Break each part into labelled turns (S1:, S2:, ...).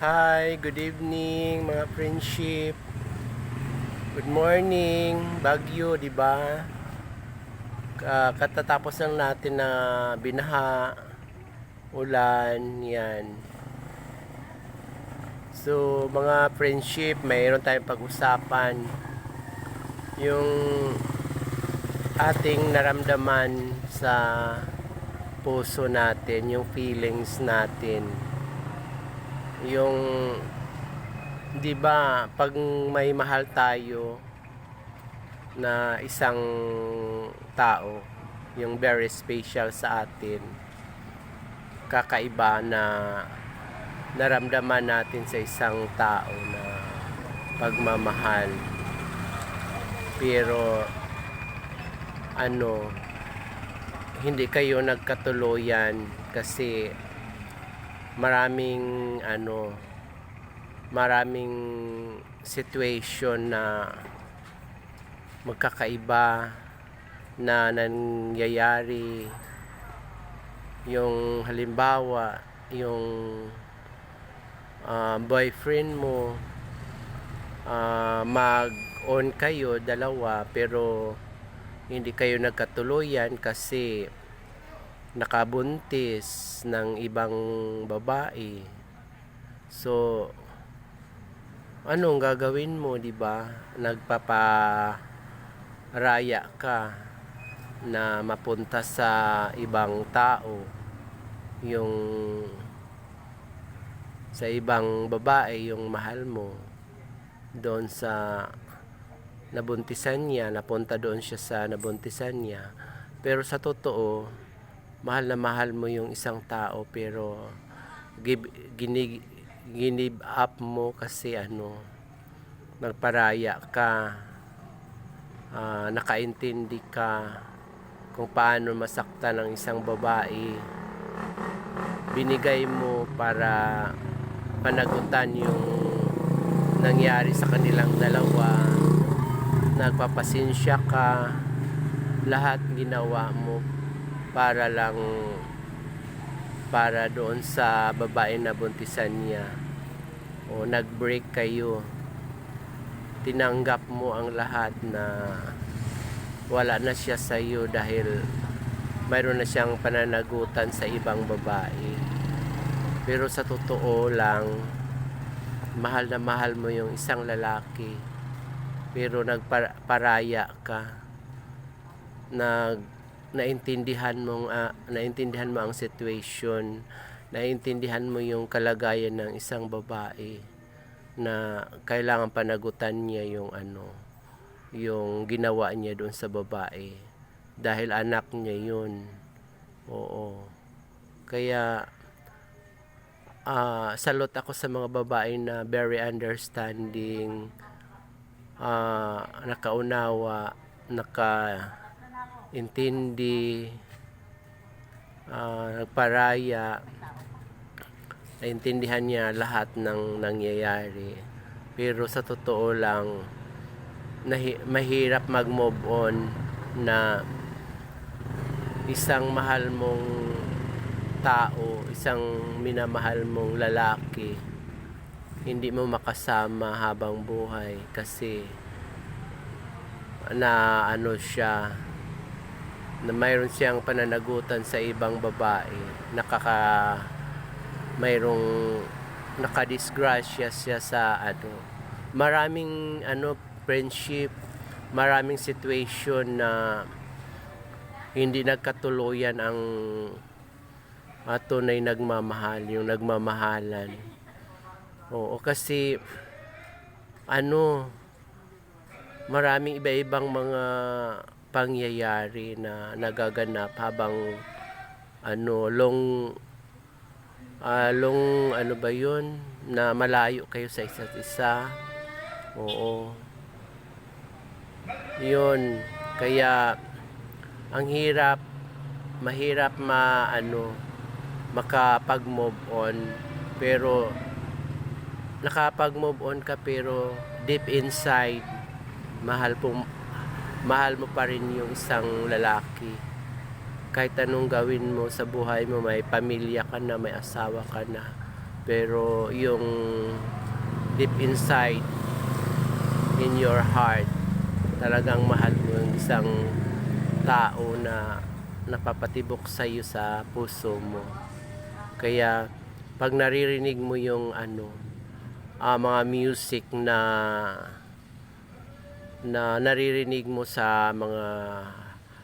S1: Hi, good evening mga friendship. Good morning, Bagyo, di ba? Ah, katatapos lang natin na binaha, ulan, yan. So, mga friendship, mayroon tayong pag-usapan yung ating naramdaman sa puso natin, yung feelings natin yung 'di ba pag may mahal tayo na isang tao yung very special sa atin kakaiba na naramdaman natin sa isang tao na pagmamahal. Pero ano hindi kayo nagkatuluyan kasi maraming ano maraming situation na magkakaiba na nangyayari. Yung halimbawa yung ah, boyfriend mo ah, mag-on kayo dalawa pero hindi kayo nagkatuluyan kasi nakabuntis ng ibang babae. So, anong gagawin mo, di ba? Nagpaparaya ka na mapunta sa ibang tao yung sa ibang babae yung mahal mo doon sa nabuntisan niya, napunta doon siya sa nabuntisan niya. Pero sa totoo, mahal na mahal mo yung isang tao pero give, ginig, ginib up mo kasi ano nagparaya ka ah, nakaintindi ka kung paano masaktan ng isang babae. Binigay mo para panagutan yung nangyari sa kanilang dalawa. Nagpapasensya ka lahat ginawa mo para lang para doon sa babae na buntisan niya. O nag-break kayo. Tinanggap mo ang lahat na wala na siya sa iyo dahil mayroon na siyang pananagutan sa ibang babae. Pero sa totoo lang mahal na mahal mo yung isang lalaki pero nagparaya ka. Nag naintindihan mo ah, naintindihan mo ang situation. Naintindihan mo yung kalagayan ng isang babae na kailangan panagutan niya yung ano yung ginawa niya doon sa babae. Dahil anak niya yun. Oo. Kaya ah salot ako sa mga babae na very understanding ah nakaunawa naka intindi ah, nagparaya. Naintindihan niya lahat ng nangyayari. Pero sa totoo lang nahi- mahirap mag move on na isang mahal mong tao isang minamahal mong lalaki hindi mo makasama habang buhay kasi na ano siya na mayroon siyang pananagutan sa ibang babae. Nakaka mayroong nakadisgrasya siya sa ano maraming ano friendship maraming situation na hindi nagkatuluyan ang uh, tunay nagmamahal yung nagmamahalan. Oo kasi ano maraming iba-ibang mga pangyayari na nagaganap habang ano long ah, long ano ba yun? Na malayo kayo sa isa't isa. Oo. Yun. Kaya ang hirap mahirap ma ano makapag move on. Pero nakapag move on ka pero deep inside mahal pong mahal mo pa rin yung isang lalaki kahit anong gawin mo sa buhay mo may pamilya ka na may asawa ka na Pero yung deep inside in your heart, talagang mahal mo yung isang tao na napapatibok sa iyo sa puso mo. Kaya pag naririnig mo yung ano, ah, mga music na na naririnig mo sa mga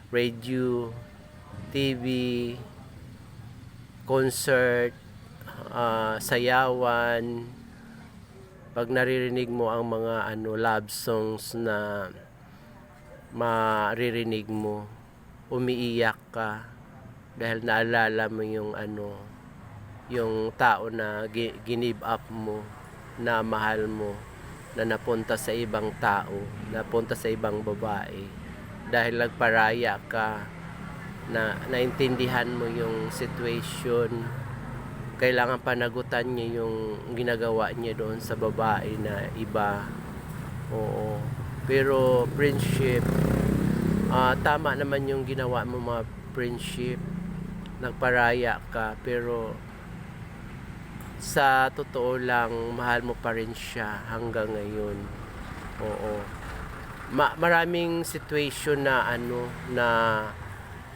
S1: radio, TV, concert, ah, sayawan, pag naririnig mo ang mga ano love songs na maririnig mo, umiiyak ka dahil naalala mo yung ano, yung tao na gi- ginive up mo, na mahal mo, na napunta sa ibang tao, napunta sa ibang babae. Dahil nagparaya ka, na naintindihan mo yung situation, kailangan panagutan niya yung ginagawa niya doon sa babae na iba. Oo. Pero friendship, ah, tama naman yung ginawa mo mga friendship. Nagparaya ka, pero sa totoo lang, mahal mo pa rin siya hanggang ngayon. Oo. Ma- maraming situation na ano na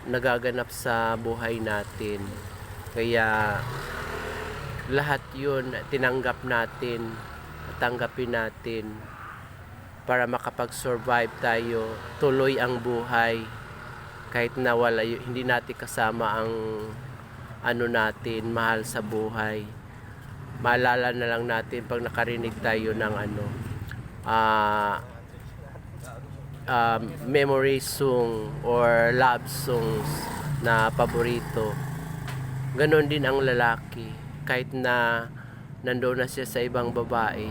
S1: nagaganap sa buhay natin. Kaya lahat 'yun tinanggap natin, tanggapin natin para makapag-survive tayo, tuloy ang buhay kahit na wala hindi natin kasama ang ano natin, mahal sa buhay maalala na lang natin pag nakarinig tayo ng ano ah um, memory song or love songs na paborito. Ganon din ang lalaki. Kahit na nandoon na siya sa ibang babae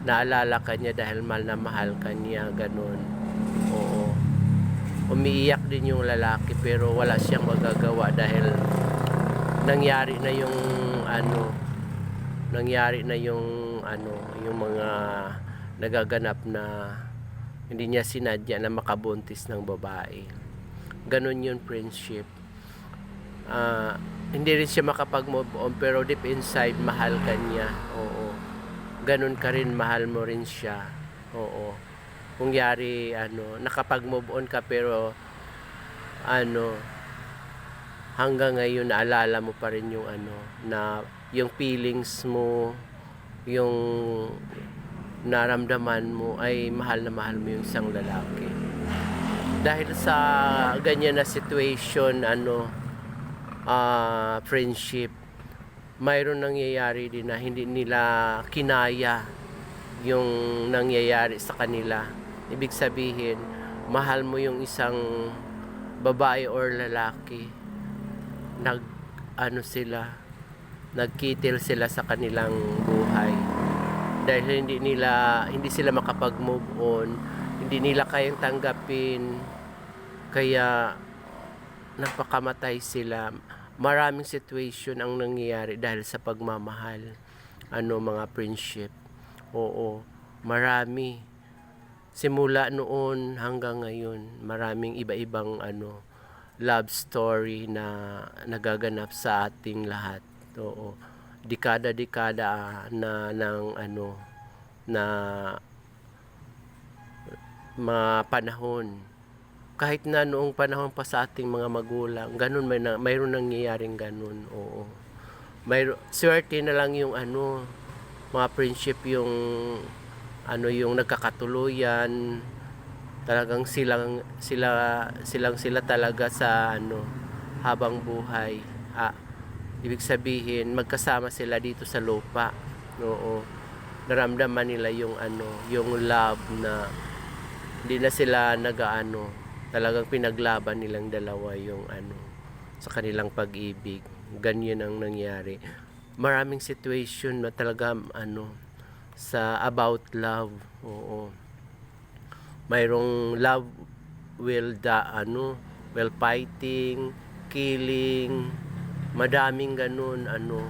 S1: naalala ka niya dahil mahal na mahal ka niya ganon. Oo. Umiiyak din yung lalaki pero wala siyang magagawa dahil nangyari na yung ano nangyari na yung ano yung mga nagaganap na hindi niya sinadya na makabuntis ng babae. Ganon yun friendship. Ah, hindi rin siya makapag-move on pero deep inside mahal ka niya. Oo. Ganon ka rin mahal mo rin siya. Oo. Kung yari ano nakapag-move on ka pero ano hanggang ngayon naalala mo pa rin yung ano na yung feelings mo yung naramdaman mo ay mahal na mahal mo yung isang lalaki. Dahil sa ganyan na situation ano ah, friendship mayroon nangyayari din na hindi nila kinaya yung nangyayari sa kanila. Ibig sabihin mahal mo yung isang babae or lalaki nag ano sila nagkitil sila sa kanilang buhay. Dahil hindi nila hindi sila makapag-move on. Hindi nila kayang tanggapin. Kaya nagpakamatay sila. Maraming situation ang nangyayari dahil sa pagmamahal. Ano mga friendship. Oo marami. Simula noon hanggang ngayon maraming iba-ibang ano love story na nagaganap sa ating lahat oo. Dekada-dekada na ng ano na mga panahon kahit na noong panahon pa sa ating mga magulang ganun may na, mayroon nangyayaring ganun oo. Mayro swerte na lang yung ano mga friendship yung ano yung nagkakatuluyan. Talagang silang sila silang sila talaga sa ano habang buhay. Ah, ibig sabihin magkasama sila dito sa lupa. Oo. Naramdaman nila yung ano yung love na hindi na sila nagaano talagang pinaglaban nilang dalawa yung ano sa kanilang pag-ibig. Ganyan ang nangyari. Maraming situation na talaga ano sa about love. Oo. Mayroong love will da ano will fighting killing madaming ganun ano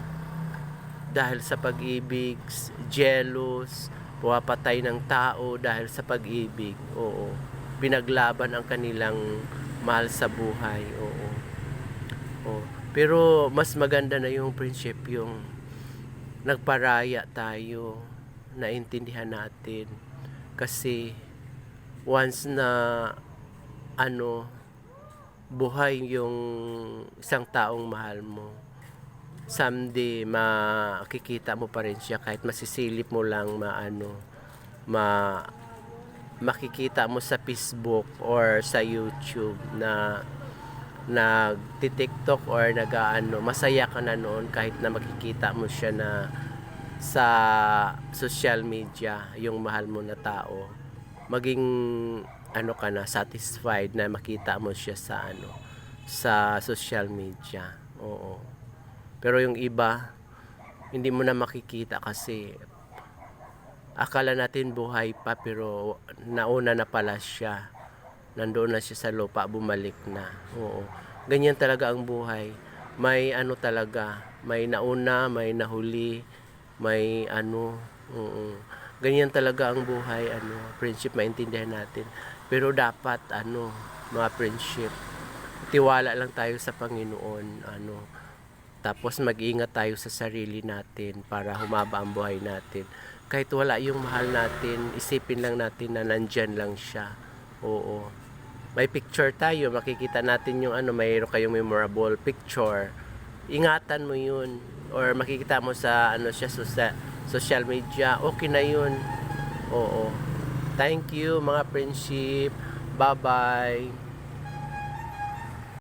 S1: dahil sa pag-ibig jealous pumapatay ng tao dahil sa pag-ibig oo. Pinaglaban ang kanilang mahal sa buhay oo. Oo. Pero mas maganda na yung friendship yung nagparaya tayo, naintindihan natin. Kasi once na ano, buhay yung isang taong mahal mo, someday makikita mo pa rin siya kahit masisilip mo lang maano ma makikita mo sa Facebook or sa YouTube na nagti-TikTok or nag-ano, masaya ka na noon kahit na makikita mo siya na sa social media, yung mahal mo na tao. Maging ano ka na satisfied na makita mo siya sa ano sa social media. Oo. Pero yung iba hindi mo na makikita kasi akala natin buhay pa pero nauna na pala siya nandoon na siya sa lupa, bumalik na. Oo. Ganyan talaga ang buhay. May ano talaga, may nauna, may nahuli, may ano, oo. Ganyan talaga ang buhay, ano, friendship maintindihan natin. Pero dapat ano, mga friendship, tiwala lang tayo sa Panginoon, ano. Tapos mag-ingat tayo sa sarili natin para humaba ang buhay natin. Kahit wala yung mahal natin, isipin lang natin na nandyan lang siya. Oo. May picture tayo, makikita natin yung ano, mayroon kayong memorable picture. Ingatan mo yun. Or makikita mo sa ano siya sa social media, okay na yun. Oo. Thank you mga friendship. Bye-bye.